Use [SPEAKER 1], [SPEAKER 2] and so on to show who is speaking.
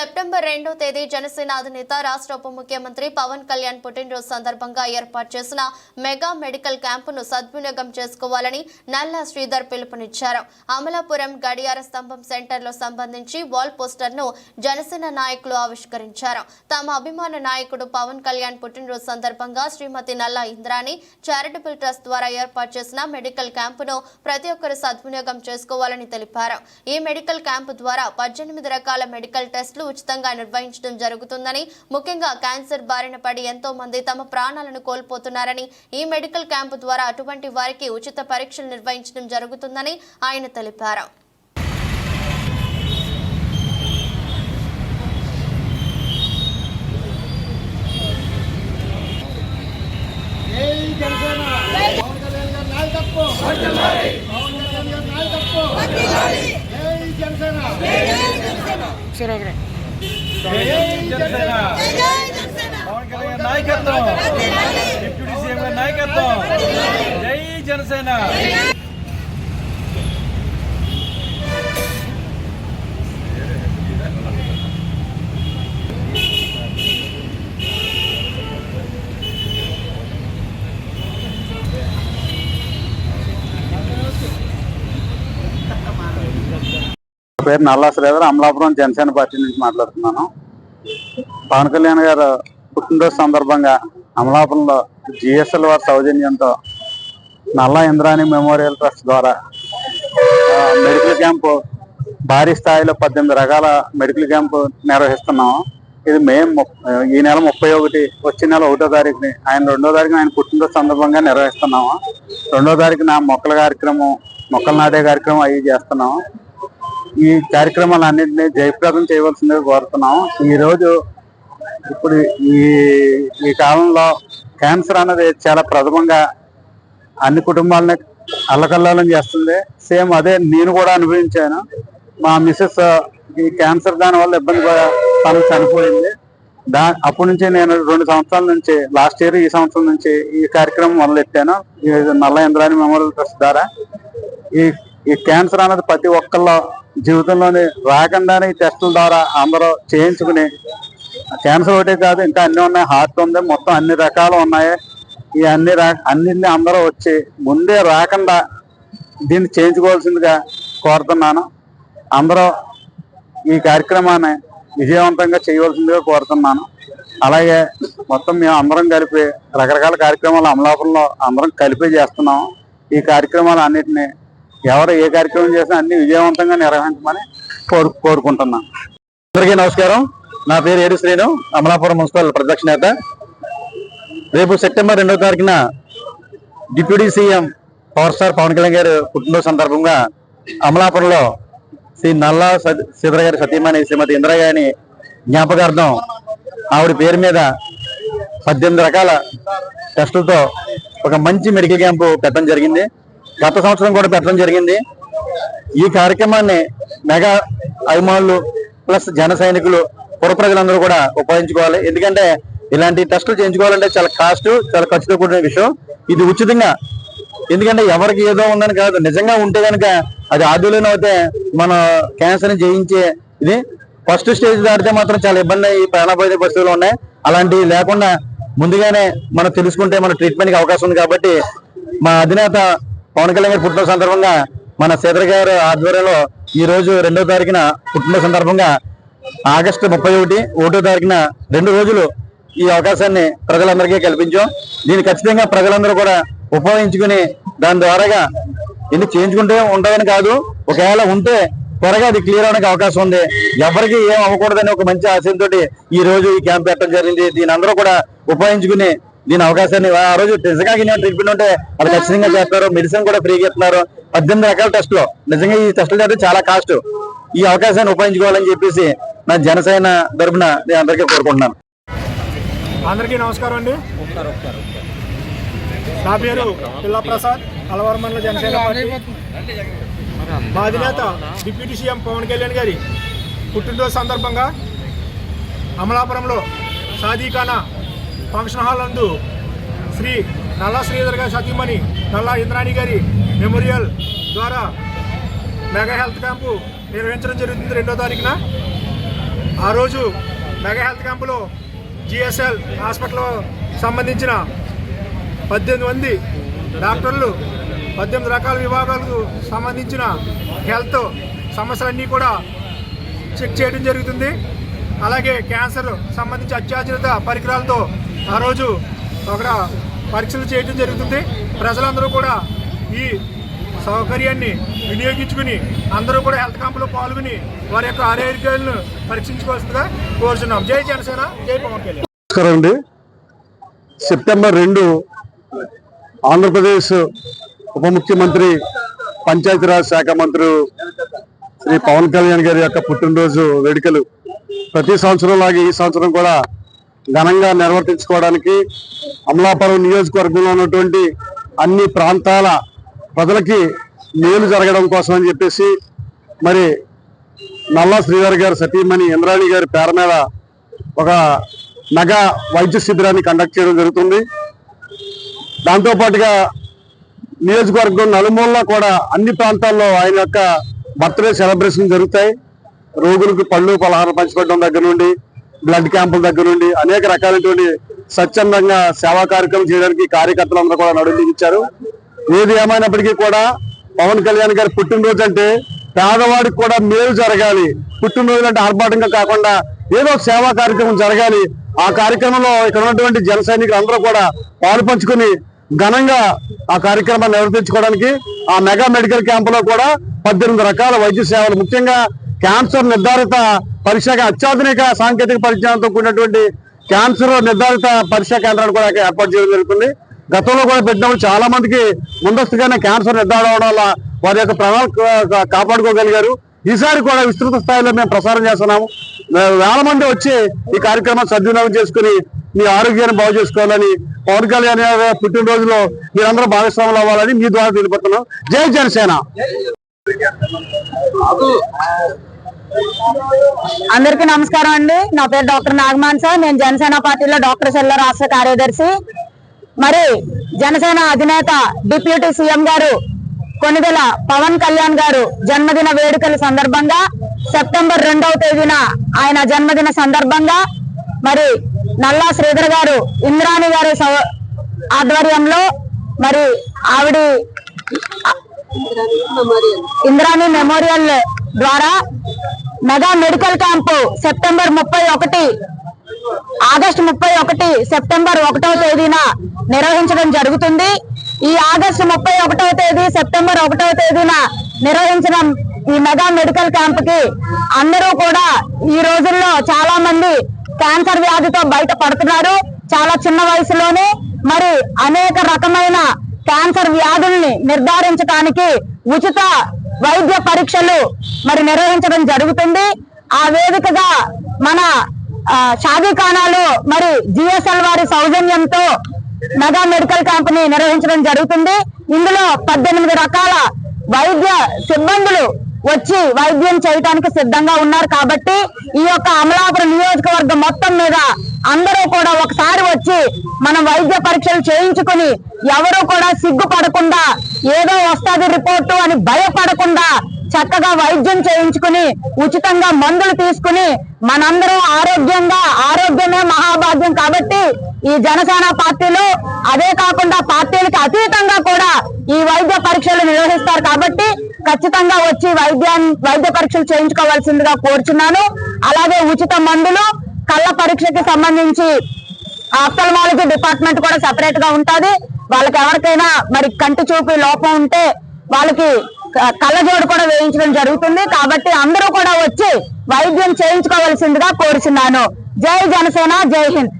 [SPEAKER 1] September రెండో తేదీ జనసేన అధినేత రాష్ట్ర ఉప ముఖ్యమంత్రి పవన్ కళ్యాణ్ పుట్టినరోజు సందర్భంగా ఏర్పాటు చేసిన మెగా మెడికల్ క్యాంపును సద్వినియోగం చేసుకోవాలని నల్లా శ్రీధర్ పిలుపునిచ్చారు. అమలాపురం గడియార స్తంభం సెంటర్లో సంబంధించి వాల్ పోస్టర్ను జనసేన నాయకులు ఆవిష్కరించారు. తమ అభిమాన నాయకుడు పవన్ కళ్యాణ్ పుట్టినరోజు సందర్భంగా శ్రీమతి నల్లా ఇంద్రాని చారిటబుల్ ట్రస్ట్ ద్వారా ఏర్పాటు చేసిన మెడికల్ క్యాంపును ప్రతి ఒక్కరు సద్వినియోగం చేసుకోవాలని తెలిపారు. ఈ మెడికల్ క్యాంపు ద్వారా పద్దెనిమిది రకాల మెడికల్ టెస్టులు ఉచితంగా నిర్వహించడం జరుగుతుందని ముఖ్యంగా క్యాన్సర్ బారిన పడి ఎంతో మంది తమ ప్రాణాలను కోల్పోతున్నారని ఈ మెడికల్ క్యాంపు ద్వారా అటువంటి వారికి ఉచిత పరీక్షలు నిర్వహించడం జరుగుతుందని ఆయన తెలిపారు.
[SPEAKER 2] జనసేన. పవన్ కళ్యాణ్ నాయకత్వం.
[SPEAKER 3] డిప్యూటీ సీఎం గారి నాయకత్వం. జై జనసేన.
[SPEAKER 4] నా పేరు నల్లా శ్రీధర్ అమలాపురం జనసేన పార్టీ నుంచి మాట్లాడుతున్నాను. పవన్ కళ్యాణ్ గారు పుట్టినరోజు సందర్భంగా అమలాపురంలో జిఎస్ఎల్ వారి సౌజన్యంతో నల్లా ఇంద్రాణి మెమోరియల్ ట్రస్ట్ ద్వారా మెడికల్ క్యాంపు భారీ స్థాయిలో పద్దెనిమిది రకాల మెడికల్ క్యాంపు నిర్వహిస్తున్నాము. ఇది మే ఈ నెల ముప్పై ఒకటి వచ్చే నెల ఒకటో తారీఖుని ఆయన రెండో తారీఖున ఆయన పుట్టినరోజు సందర్భంగా నిర్వహిస్తున్నాము. రెండో తారీఖున మొక్కల కార్యక్రమం మొక్కలు నాటే కార్యక్రమం అవి చేస్తున్నాము. ఈ కార్యక్రమాలన్నింటినీ జయప్రదం చేయవలసిందిగా కోరుతున్నాం. ఈరోజు ఇప్పుడు ఈ ఈ కాలంలో క్యాన్సర్ అన్నది చాలా ప్రథమంగా అన్ని కుటుంబాలని అల్లకల్లోలం చేస్తుంది. సేమ్ అదే నేను కూడా అనుభవించాను. మా మిస్సెస్ ఈ క్యాన్సర్ దాని వల్ల ఇబ్బంది పడ- తను చనిపోయింది. దా అప్పటి నుంచి నేను రెండు సంవత్సరాల నుంచి లాస్ట్ ఇయర్ ఈ సంవత్సరం నుంచి ఈ కార్యక్రమం మొదలెట్టాను. ఈ నల్ల ఇంద్రాని మెమోరియల్ ట్రస్ట్ ద్వారా. ఈ ఈ క్యాన్సర్ అన్నది ప్రతి ఒక్కళ్ళ జీవితంలోని రాకుండానే ఈ టెస్టుల ద్వారా అందరూ చేయించుకుని క్యాన్సర్ ఒకటే కాదు ఇంకా అన్ని ఉన్నాయి. హార్ట్ ఉంది మొత్తం అన్ని రకాలు ఉన్నాయి. ఈ అన్ని రా అన్నింటినీ అందరూ వచ్చి ముందే రాకుండా దీన్ని చేయించుకోవాల్సిందిగా కోరుతున్నాను. అందరూ ఈ కార్యక్రమాన్ని విజయవంతంగా చేయవలసిందిగా కోరుతున్నాను. అలాగే మొత్తం మేము అందరం కలిపి రకరకాల కార్యక్రమాలు అమలాపురంలో అందరం కలిపి చేస్తున్నాము. ఈ కార్యక్రమాలు అన్నిటిని ఎవరు ఏ కార్యక్రమం చేసినా అన్ని విజయవంతంగా నిర్వహించమని కోరు కోరుకుంటున్నాను అందరికీ నమస్కారం. నా పేరు ఏడు శ్రీను అమలాపురం మున్సిపల్ ప్రతిపక్ష నేత. రేపు సెప్టెంబర్ రెండవ తారీఖున deputy CM power star Pawan Kalyan garu పుట్టినరోజు సందర్భంగా అమలాపురంలో శ్రీ నల్లా సత్- సీతర గారి సతీమణి శ్రీమతి ఇందిరా గారిని జ్ఞాపకార్థం ఆవిడ పేరు మీద పద్దెనిమిది రకాల టెస్టులతో ఒక మంచి మెడికల్ క్యాంపు పెట్టడం జరిగింది. గత సంవత్సరం కూడా పెట్టడం జరిగింది. ఈ కార్యక్రమాన్ని మెగా అభిమానులు ప్లస్ జన సైనికులు పుర ప్రజలందరూ కూడా ఉపయోగించుకోవాలి. ఎందుకంటే ఇలాంటి టెస్టులు చేయించుకోవాలంటే చాలా కాస్ట్ చాలా ఖర్చుతో కూడిన విషయం. ఇది ఉచితంగా. ఎందుకంటే ఎవరికి ఏదో ఉందని కాదు నిజంగా ఉంటే కనుక అది ఆదులను అయితే మన క్యాన్సర్ని జయించే ఇది. ఫస్ట్ స్టేజ్ దాటితే మాత్రం చాలా ఇబ్బంది అయ్యి ప్రాణాపాయ పరిస్థితులు ఉన్నాయి. అలాంటివి లేకుండా ముందుగానే మనం తెలుసుకుంటే మన ట్రీట్మెంట్కి అవకాశం ఉంది కాబట్టి మా అధినేత పవన్ కళ్యాణ్ గారి పుట్టిన సందర్భంగా మన సీతర గారి ఆధ్వర్యంలో ఈ రోజు రెండో తారీఖున పుట్టిన సందర్భంగా ఆగస్టు ముప్పై ఒకటి ఒకటో తారీఖున రెండు రోజులు ఈ అవకాశాన్ని ప్రజలందరికీ కల్పించాం. దీన్ని ఖచ్చితంగా ప్రజలందరూ కూడా ఉపయోగించుకుని దాని ద్వారాగా ఎన్ని చేయించుకుంటే ఉంటాయని కాదు ఒకవేళ ఉంటే త్వరగా అది క్లియర్ అవడానికి అవకాశం ఉంది. ఎవరికి ఏం అవ్వకూడదని ఒక మంచి ఆశయంతో ఈ రోజు ఈ క్యాంప్ పెట్టడం జరిగింది. దీని అందరూ కూడా ఉపయోగించుకుని దీని అవకాశాన్ని ఆ రోజు నిజంగా ట్రీట్మెంట్ ఉంటే వాళ్ళు ఖచ్చితంగా చేస్తారు మెడిసిన్ కూడా ఫ్రీగా ఇస్తున్నారు. పద్దెనిమిది రకాల టెస్టులు నిజంగా ఈ టెస్టులు చేస్తే చాలా కాస్ట్ ఈ అవకాశాన్ని ఉపయోగించుకోవాలని చెప్పేసి నా జనసేన తరపున నేను అందరికీ కోరుకుంటున్నాను.
[SPEAKER 2] అందరికీ నమస్కారం అండి. నా పేరు పిల్లా ప్రసాద్ అలవారు మండల జనసేన పార్టీ. మా అధినేత డిప్యూటీ సీఎం పవన్ కళ్యాణ్ గారి పుట్టినరోజు సందర్భంగా అమలాపురంలో సాదీఖానా ఫంక్షన్ హాల్ నందు శ్రీ నల్లా శ్రీధర్ గారి సతీమణి నల్లా ఇంద్రాణి గారి మెమోరియల్ ద్వారా మెగా హెల్త్ క్యాంపు నిర్వహించడం జరుగుతుంది రెండో తారీఖున. ఆ రోజు మెగా హెల్త్ క్యాంపులో జిఎస్ఎల్ హాస్పిటల్ సంబంధించిన పద్దెనిమిది మంది డాక్టర్లు పద్దెనిమిది రకాల విభాగాలకు సంబంధించిన హెల్త్ సమస్యలన్నీ కూడా చెక్ చేయడం జరుగుతుంది. అలాగే క్యాన్సర్ సంబంధించి అత్యాధునిక పరికరాలతో ఆ రోజు అక్కడ పరీక్షలు చేయడం జరుగుతుంది. ప్రజలందరూ కూడా ఈ సౌకర్యాన్ని వినియోగించుకుని అందరూ కూడా హెల్త్ క్యాంపులో పాల్గొని వారి యొక్క ఆరోగ్యాలను పరీక్షించుకోవాల్సిందిగా కోరుచున్నాం. జై జనసేన జై పవన్ కళ్యాణ్.
[SPEAKER 5] నమస్కారం అండి. సెప్టెంబర్ రెండు ఆంధ్రప్రదేశ్ ఉప ముఖ్యమంత్రి పంచాయతీరాజ్ శాఖ మంత్రి శ్రీ పవన్ కళ్యాణ్ గారి యొక్క పుట్టినరోజు వేడుకలు. ప్రతి సంవత్సరం లాగే ఈ సంవత్సరం కూడా ఘనంగా నిర్వర్తించుకోవడానికి అమలాపురం నియోజకవర్గంలో ఉన్నటువంటి అన్ని ప్రాంతాల ప్రజలకి మేలు జరగడం కోసం అని చెప్పేసి మరి నల్లా శ్రీధర్ గారు సతీమణి ఇంద్రాణి గారి పేర మీద ఒక నగ వైద్య శిబిరాన్ని కండక్ట్ చేయడం జరుగుతుంది. దాంతోపాటుగా నియోజకవర్గం నలుమూలలో కూడా అన్ని ప్రాంతాల్లో ఆయన యొక్క బర్త్డే సెలబ్రేషన్ జరుగుతాయి. రోగులకు పళ్ళు పలహారం పంచిపెట్టడం దగ్గర నుండి బ్లడ్ క్యాంపుల దగ్గర నుండి అనేక రకాలైనటువంటి స్వచ్ఛందంగా సేవా కార్యక్రమం చేయడానికి కార్యకర్తలందరూ కూడా నడుందించారు ఏది ఏమైనప్పటికీ కూడా పవన్ కళ్యాణ్ గారి పుట్టినరోజు అంటే పేదవాడికి కూడా మేలు జరగాలి. పుట్టినరోజు అంటే ఆర్భాటంగా కాకుండా ఏదో సేవా కార్యక్రమం జరగాలి. ఆ కార్యక్రమంలో ఇక్కడ ఉన్నటువంటి జన సైనికులందరూ కూడా పాలు పంచుకుని ఘనంగా ఆ కార్యక్రమాన్ని నిర్వర్తించుకోవడానికి ఆ మెగా మెడికల్ క్యాంప్లో కూడా పద్దెనిమిది రకాల వైద్య సేవలు ముఖ్యంగా క్యాన్సర్ నిర్ధారిత పరీక్షగా అత్యాధునిక సాంకేతిక పరిజ్ఞానంతో కూడినటువంటి క్యాన్సర్ నిర్ధారిత పరీక్షా కేంద్రాన్ని కూడా ఏర్పాటు చేయడం జరుగుతుంది. గతంలో కూడా పెట్టినప్పుడు చాలా మందికి ముందస్తుగానే క్యాన్సర్ నిర్ధారణ అవడం వల్ల వారి యొక్క ప్రాణాలు కాపాడుకోగలిగారు. ఈసారి కూడా విస్తృత స్థాయిలో మేము ప్రసారం చేస్తున్నాము. వేల మంది వచ్చి ఈ కార్యక్రమాన్ని సద్వినియోగం చేసుకుని మీ ఆరోగ్యాన్ని బాగు చేసుకోవాలని పవన్ కళ్యాణ్ గారి పుట్టినరోజులో మీరందరూ భాగస్వాములు అవ్వాలని మీ ద్వారా తెలియపడుతున్నాం జై జనసేన!
[SPEAKER 6] అందరికీ నమస్కారం అండి. నా పేరు డాక్టర్ నాగమాన్ నేను జనసేన పార్టీలో డాక్టర్ సెల్ల రాష్ట్ర కార్యదర్శి. మరి జనసేన అధినేత డిప్యూటీ సీఎం గారు కొనిదెల పవన్ కళ్యాణ్ గారు జన్మదిన వేడుకల సందర్భంగా సెప్టెంబర్ రెండవ తేదీన ఆయన జన్మదిన సందర్భంగా మరి నల్లా శ్రీధర్ గారు ఇంద్రాణి గారి సౌ- ఆధ్వర్యంలో మరి ఆవిడ ఇంద్రాణి మెమోరియల్ ద్వారా మెగా మెడికల్ క్యాంపు సెప్టెంబర్ ముప్పై ఒకటి ఆగస్టు ముప్పై ఒకటి సెప్టెంబర్ ఒకటవ తేదీన నిర్వహించడం జరుగుతుంది. ఈ ఆగస్టు ముప్పై ఒకటవ తేదీ సెప్టెంబర్ ఒకటవ తేదీన నిర్వహించిన ఈ మెగా మెడికల్ క్యాంప్కి అందరూ కూడా ఈ రోజుల్లో చాలా మంది క్యాన్సర్ వ్యాధితో బయట పడుతున్నారు చాలా చిన్న వయసులోనే మరి అనేక రకమైన క్యాన్సర్ వ్యాధుల్ని నిర్ధారించడానికి ఉచిత వైద్య పరీక్షలు మరి నిర్వహించడం జరుగుతుంది. ఆ వేదికగా మన షాదీఖానాలు మరి జిఎస్ఎల్ వారి సౌజన్యంతో మెగా మెడికల్ క్యాంప్ని నిర్వహించడం జరుగుతుంది. ఇందులో పద్దెనిమిది రకాల వైద్య సిబ్బందులు వచ్చి వైద్యం చేయడానికి సిద్ధంగా ఉన్నారు కాబట్టి ఈ యొక్క అమలాపురం నియోజకవర్గం మొత్తం మీద అందరూ కూడా ఒకసారి వచ్చి మనం వైద్య పరీక్షలు చేయించుకుని ఎవరు కూడా సిగ్గుపడకుండా ఏదో వస్తుంది రిపోర్టు అని భయపడకుండా చక్కగా వైద్యం చేయించుకుని ఉచితంగా మందులు తీసుకుని మనందరూ ఆరోగ్యంగా ఆరోగ్యమే మహాభాగ్యం కాబట్టి ఈ జనసేన పార్టీలు అదే కాకుండా పార్టీలకు అతీతంగా కూడా ఈ వైద్య పరీక్షలు నిర్వహిస్తారు కాబట్టి ఖచ్చితంగా వచ్చి వైద్యాన్ని వైద్య పరీక్షలు చేయించుకోవాల్సిందిగా కోరుచున్నాను. అలాగే ఉచిత మందులు కళ్ళ పరీక్షకి సంబంధించి ఆప్తల్మాలజీ డిపార్ట్మెంట్ కూడా సపరేట్గా ఉంటుంది. వాళ్ళకి ఎవరికైనా మరి కంటి చూపు లోపం ఉంటే వాళ్ళకి కళ్ళజోడు కూడా వేయించడం జరుగుతుంది. కాబట్టి అందరూ కూడా వచ్చి వైద్యం చేయించుకోవాల్సిందిగా కోరుచున్నాను. జై జనసేన జై హింద్.